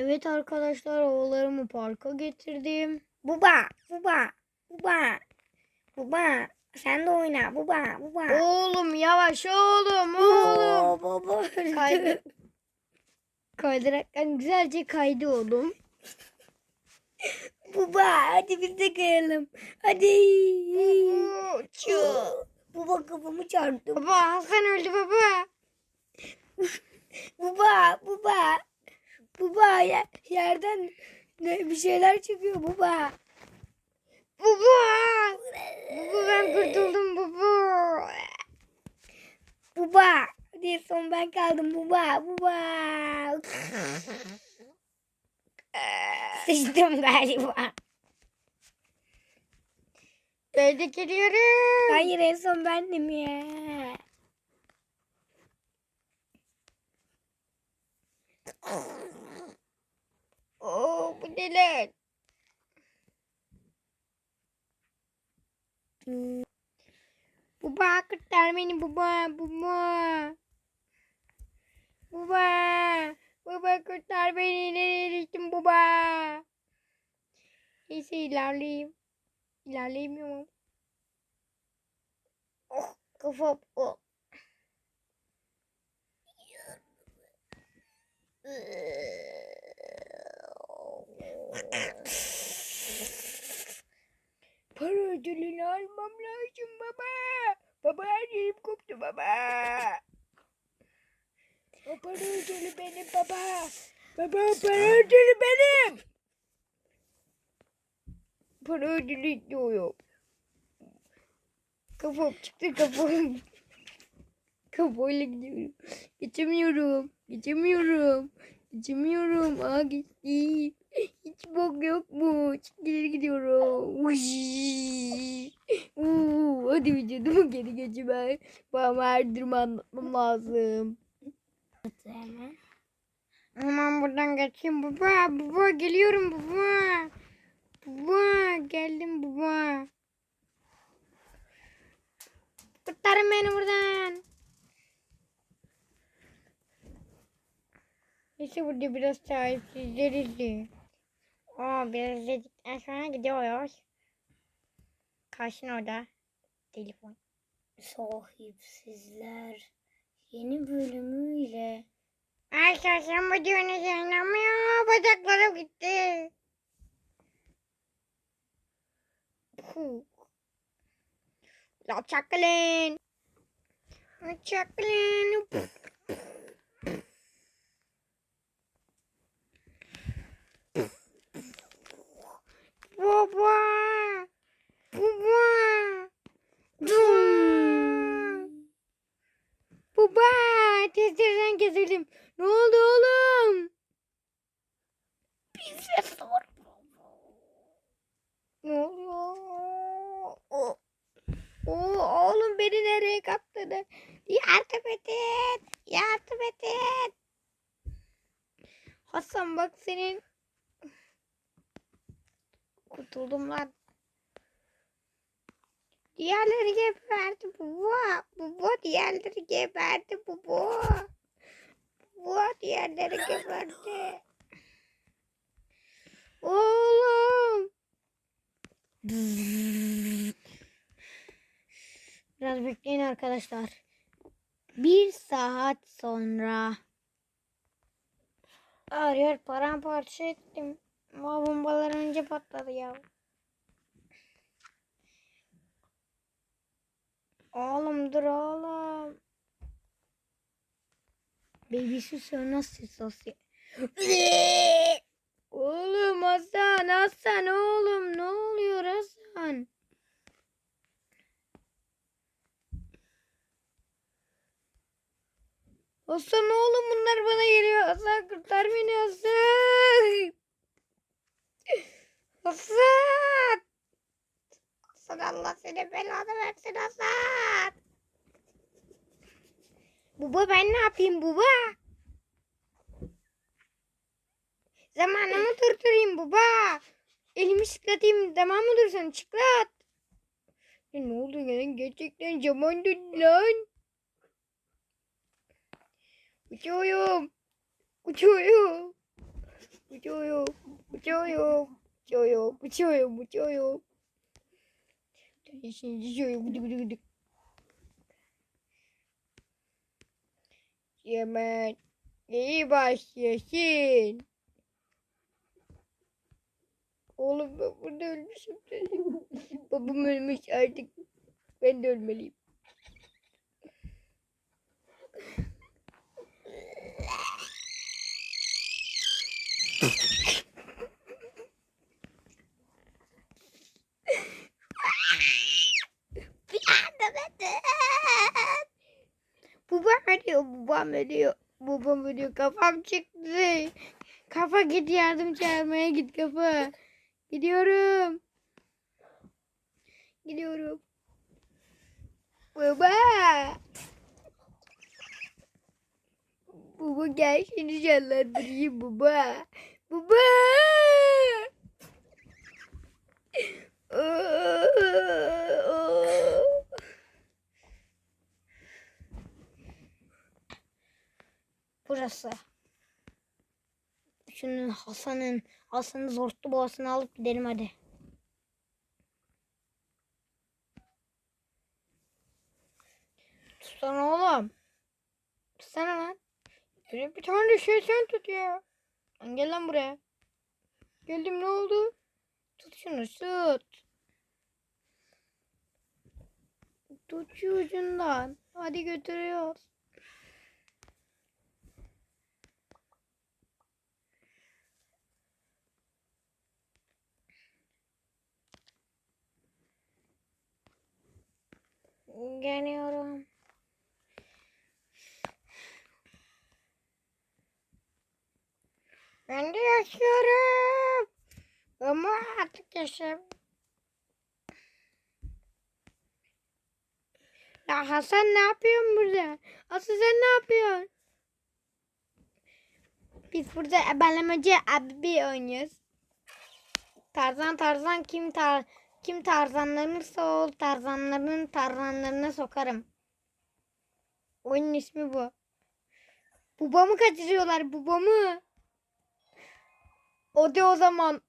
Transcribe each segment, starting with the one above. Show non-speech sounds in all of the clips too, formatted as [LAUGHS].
Evet arkadaşlar oğullarımı parka getirdim. Buba, buba, buba, buba. Sen de oyna, buba, buba. Oğlum yavaş oğlum oğlum. Oo, baba. Kaydı. Kaydıraktan güzelce kaydı oğlum. buba, hadi biz de kayalım. Hadi. Buba kafamı çarptı. Baba Hasan öldü baba. [LAUGHS] Buba, buba. Buba, ya- yerden ne, bir şeyler çıkıyor buba. Baba. Baba ben kurtuldum baba. Buba. Hadi son ben kaldım buba, buba. Sıçtım galiba. Ben de geliyorum. Hayır en son bendim ya. Lan? Baba kurtar beni baba baba. Baba. Baba kurtar beni nereye düştüm baba. Neyse ilerleyeyim. İlerleyemiyorum. Oh kafam oh. Para ödülünü almam lazım baba. Baba her koptu baba. O para benim baba. Baba para ödülü benim. Para ödülü diyorum. Kafam çıktı kafam. Kafayla gidiyorum. Geçemiyorum. Geçemiyorum. Geçemiyorum. Aa geçtim. Hiç bok yok mu? Geri gidiyorum. Uuu, hadi vücudumu geri geçime. Bana her durumu anlatmam lazım. Hemen buradan geçeyim baba. Baba geliyorum baba. Baba geldim baba. Kurtarın beni buradan. Neyse burada biraz sahipsizleriz Aa biraz izledikten sonra gidiyoruz. Karşın orada. Telefon. Sahipsizler yeni bölümüyle Arkadaşlar bu düğüne inanmıyor. Bacaklarım gitti. Puh. La çakılın. La çakılın. Baba. Baba. Dum. Baba. Testereden keselim. Ne oldu oğlum? bize sor. Ne oluyor? O, o, oğlum beni nereye kaptırdı? Yardım edin. Yardım edin. Hasan bak senin. Kurtuldum lan. Diğerleri geberdi baba. Baba diğerleri geberdi baba. Baba diğerleri geberdi. Oğlum. Biraz bekleyin arkadaşlar. Bir saat sonra. Arıyor paramparça ettim. Ama bombalar önce patladı ya. Oğlum dur oğlum. Baby sus nasıl sosyal. Oğlum Hasan Hasan oğlum ne oluyor Hasan? Hasan oğlum bunlar bana geliyor. Hasan kurtar beni Hasan. Hasan. Hasan Allah seni belanı versin Hasan. Baba ben ne yapayım baba? Zamanımı durdurayım baba. Elimi çıklatayım tamam mı dursan çıklat. Ne oldu ya gerçekten zaman döndü lan. Uçuyorum. Uçuyorum. uçuyorum, uçuyorum, uçuyorum, uçuyorum, uçuyorum. Şimdi şöyle gıdı gıdı gıdı. Hemen iyi başlasın. Oğlum ben burada ölmüşüm. Babam ölmüş artık. Ben de ölmeliyim. Babam babam ölüyor. Babam ölüyor, kafam çıktı. Kafa git yardım çağırmaya git kafa. Gidiyorum. Gidiyorum. Baba. Baba gel seni canlandırayım baba. Baba. Burası. Şunun Hasan'ın Hasan'ın zortlu boğasını alıp gidelim hadi. Tutsana oğlum. Tutsana lan. Böyle bir tane şey sen tut ya. Lan gel lan buraya. Geldim ne oldu? Tut şunu tut. Tut şu ucundan. Hadi götürüyoruz. Geliyorum. Ben de yaşıyorum. Ama artık yaşam. Ya Hasan ne yapıyorsun burada? Hasan sen ne yapıyorsun? Biz burada ebelemeci abi oynuyoruz. Tarzan Tarzan kim tar kim tarzanlanırsa ol tarzanların tarzanlarına sokarım. Oyunun ismi bu. Babamı kaçırıyorlar babamı. O de o zaman.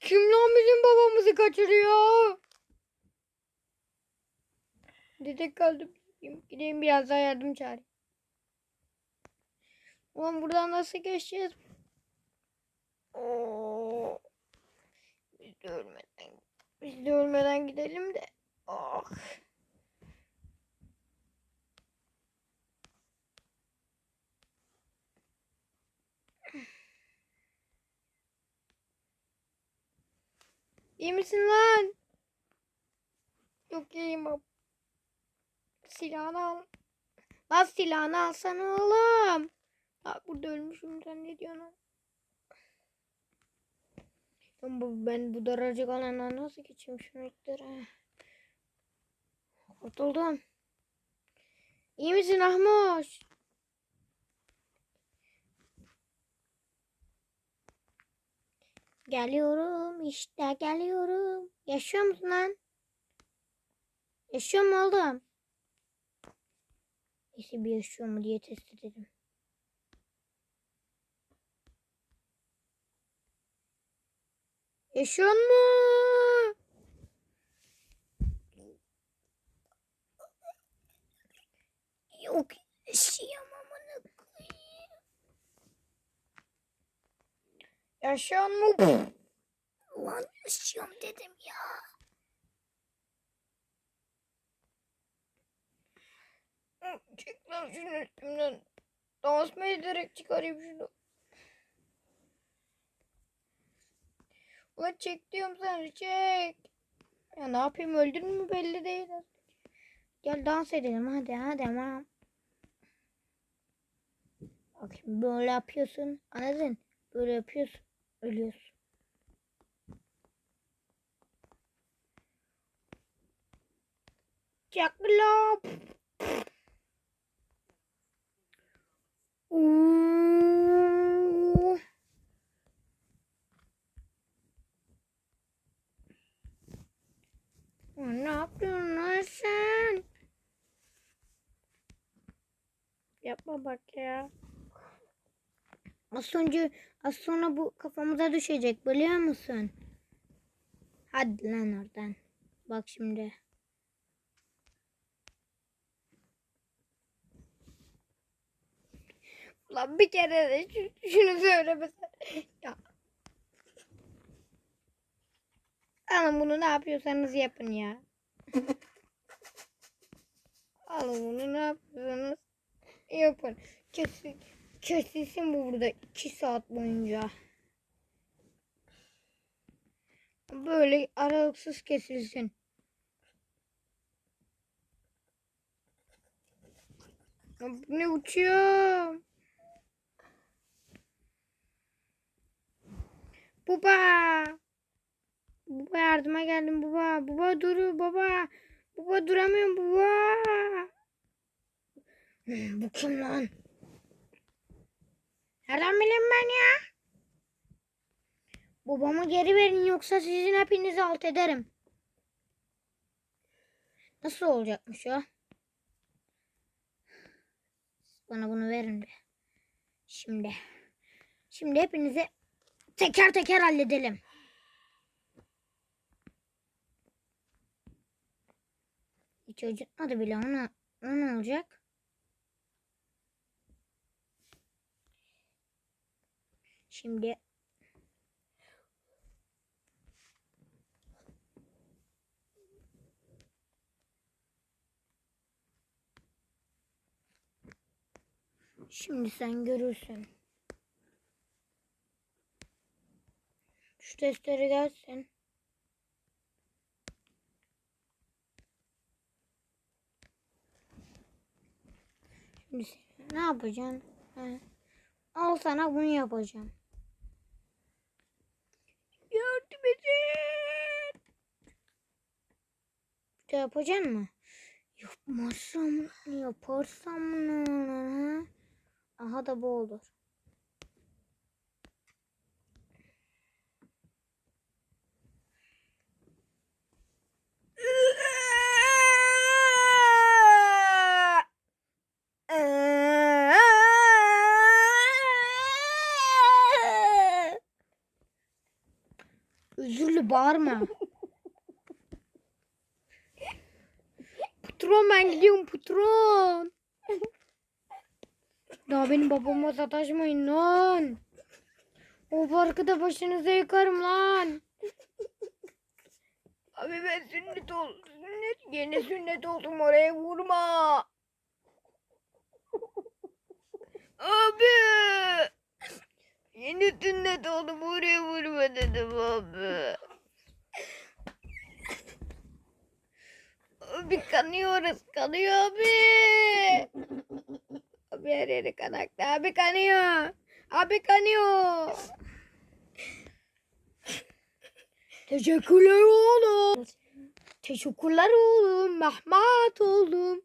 Kim lan bizim babamızı kaçırıyor? Dedek kaldım. Gideyim biraz daha yardım çağırayım. Ulan buradan nasıl geçeceğiz? Oo. De ölmeden, biz de ölmeden gidelim de. Oh. İyi misin lan? Yok iyiyim abi. Silahını al. Lan silahını alsana oğlum. Ha, burada ölmüşüm sen ne diyorsun? Ben bu, ben bu daracık alandan nasıl geçeyim şunu ittire. Kurtuldum. İyi misin Ahmoş? Geliyorum işte geliyorum. Yaşıyor musun lan? Yaşıyor mu oğlum? Neyse bir yaşıyor mu diye test edelim. Yaşıyor mu? Yok yaşayamam amına koyayım. Yaşıyor mu? Ulan yaşıyorum dedim ya. Çek lan üstümden. Dans mı ederek çıkarayım şunu. Ulan çek diyorum sana çek. Ya ne yapayım öldün mü belli değil. Gel dans edelim hadi hadi ama. Bak şimdi böyle yapıyorsun. Anladın? Böyle yapıyorsun. Ölüyorsun. Çakla. Uuu. Ne yapıyorsun lan sen? Yapma bak ya. Az önce az sonra bu kafamıza düşecek biliyor musun? Hadi lan oradan. Bak şimdi. Lan bir kere de şu- şunu söylemesen. Ya. Alın bunu ne yapıyorsanız yapın ya. Alın bunu ne yapıyorsanız yapın. Kesin, kesilsin bu burada 2 saat boyunca. Böyle aralıksız kesilsin. Ne uçuyor? Baba. Baba yardıma geldim baba. Baba dur baba. Baba duramıyorum baba. [SIGHS] Bu kim lan? Nereden bileyim ben ya? Babamı geri verin yoksa sizin hepinizi alt ederim. Nasıl olacakmış o? Bana bunu verin bir. Şimdi. Şimdi hepinizi teker teker halledelim. Hiç acıtmadı bile ona. O ne olacak? Şimdi Şimdi sen görürsün. Şu testleri gelsin. Ne yapacaksın? He. Al sana bunu yapacağım. Yardım edin. Bir de yapacaksın mı? Yapmazsam, yaparsam ne olur? ha? Aha da bu olur. Bağırma. Patron ben gidiyorum patron. Daha benim babama sataşmayın lan. O parkı da başınıza yıkarım lan. Abi ben sünnet oldum. Sünnet. Yeni sünnet oldum oraya vurma. Abi. Yeni sünnet oldum oraya vurma dedim abi. Abi kanıyoruz kanıyor abi. Abi her yeri kan aktı. Abi kanıyor. Abi kanıyor. Teşekkürler oğlum. Teşekkürler oğlum. Mahmat oğlum.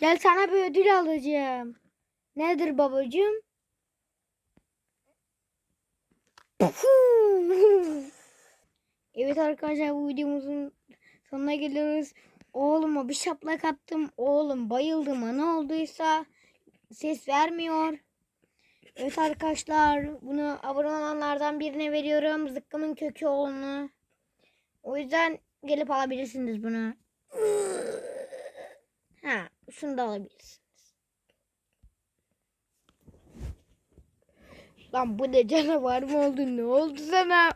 Gel sana bir ödül alacağım. Nedir babacığım? evet arkadaşlar bu videomuzun sonuna geliyoruz. Oğluma bir şaplak attım. Oğlum bayıldı mı ne olduysa ses vermiyor. Evet arkadaşlar bunu abone olanlardan birine veriyorum. Zıkkımın kökü oğlunu. O yüzden gelip alabilirsiniz bunu. Ha, şunu da alabilirsiniz. Lan bu ne canavar mı oldu? Ne oldu sana?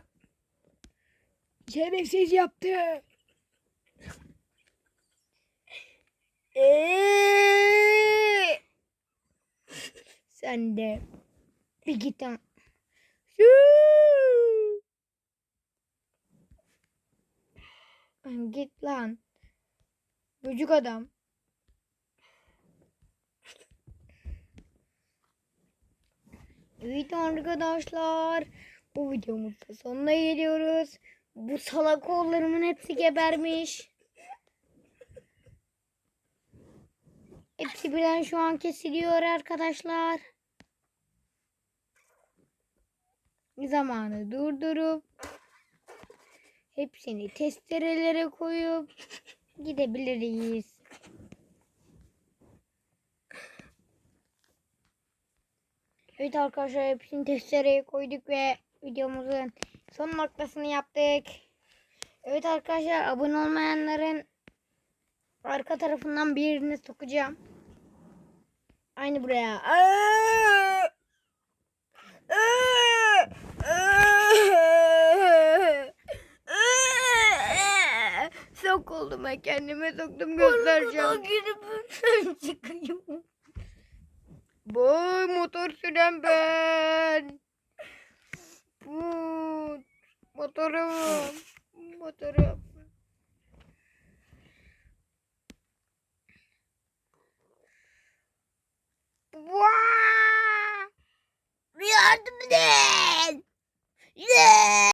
Şerefsiz yaptı. Eee! Sen de bir git! Lan Git lan. Çocuk adam. Evet arkadaşlar. Bu videomuzda sonuna geliyoruz. Bu salak oğullarımın hepsi gebermiş. Hepsi birden şu an kesiliyor arkadaşlar. Zamanı durdurup hepsini testerelere koyup gidebiliriz. Evet arkadaşlar hepsini testereye koyduk ve videomuzun son noktasını yaptık. Evet arkadaşlar abone olmayanların arka tarafından birini sokacağım. Aynı buraya. Sok oldum ben kendime soktum göstereceğim. çıkıyor. Bu motor süren ben. Bu motorum. Motorum. Yardım edin. Yeah.